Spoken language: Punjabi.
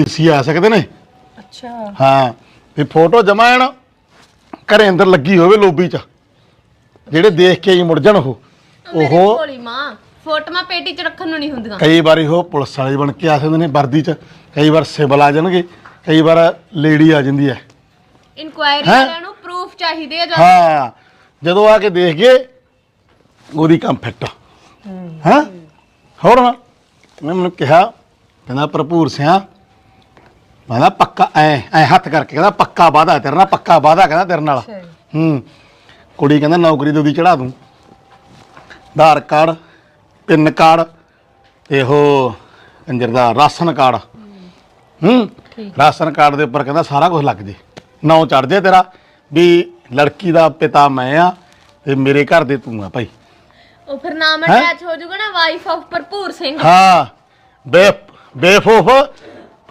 ਏਸੀ ਆ ਸਕਦੇ ਨੇ। ਅੱਛਾ। ਹਾਂ ਵੀ ਫੋਟੋ ਜਮਾ ਨਾ ਘਰੇ ਅੰਦਰ ਲੱਗੀ ਹੋਵੇ ਲੋਬੀ 'ਚ। ਜਿਹੜੇ ਦੇਖ ਕੇ ਹੀ ਮੁੜ ਜਾਣ ਉਹ। ਉਹ ਭੋਲੀ ਮਾਂ ਫੋਟੋਆਂ ਪੇਟੀ 'ਚ ਰੱਖਣ ਨੂੰ ਨਹੀਂ ਹੁੰਦੀਆਂ। ਕਈ ਵਾਰੀ ਉਹ ਪੁਲਿਸ ਵਾਲੇ ਬਣ ਕੇ ਆ ਸਕਦੇ ਨੇ ਵਰਦੀ 'ਚ। ਕਈ ਵਾਰ ਸਿਵਲ ਆ ਜਾਣਗੇ ਕਈ ਵਾਰ ਲੇਡੀ ਆ ਜਾਂਦੀ ਹੈ ਇਨਕੁਆਇਰੀ ਹੈਂ? ਵਾਲਿਆਂ ਨੂੰ ਪ੍ਰੂਫ ਚਾਹੀਦੇ ਆ ਜਾਂ ਹਾਂ ਜਦੋਂ ਆ ਕੇ ਦੇਖ ਗਏ ਉਹਦੀ ਕੰਮ ਫਿੱਟ। ਹਾਂ? ਹੋਰ ਨਾ ਮੈਂ ਮੈਨੂੰ ਕਿਹਾ ਕਹਿੰਦਾ ਭਰਪੂਰ ਸਿਆ ਮੈਂ ਕਿਹਾ ਪੱਕਾ ਐ ਐ ਹੱਥ ਕਰਕੇ ਕਹਿੰਦਾ ਪੱਕਾ ਵਾਦਾ ਤੇਰੇ ਨਾਲ ਪੱਕਾ ਵਾਦਾ ਕਹਿੰਦਾ ਤੇਰੇ ਨਾਲ। ਅੱਛਾ ਜੀ। ਹੂੰ। ਕੁੜੀ ਕਹਿੰਦਾ ਨੌਕਰੀ ਤੇ ਉਹਦੀ ਚੜਾ ਦੂੰ। ਆਧਾਰ ਕਾਰਡ ਪਿੰਨ ਕਾਰਡ ਤੇ ਉਹ ਕੰਜਰ ਦਾ ਰਾਸ਼ਨ ਕਾਰਡ। ਹੂੰ। ਰਾਸ਼ਨ ਕਾਰਡ ਦੇ ਉੱਪਰ ਕਹਿੰਦਾ ਸਾਰਾ ਕੁਝ ਲੱਗ ਜੇ। ਨਾਂ ਚੜ ਜੇ ਤੇਰਾ ਵੀ ਲੜਕੀ ਦਾ ਪਿਤਾ ਮੈਂ ਆ ਤੇ ਮੇਰੇ ਘਰ ਦੇ ਤੂੰ ਆ ਭਾਈ। ਉਹ ਫਿਰ ਨਾਮ ਹੈਂ? ਅਟੈਚ ਹੋ ਜਾਊਗਾ ਨਾ ਵਾਈਫ ਆਫ ਭਰਪੂਰ ਸਿੰਘ। ਹਾਂ। ਬੇ ਬੇਫੋਫ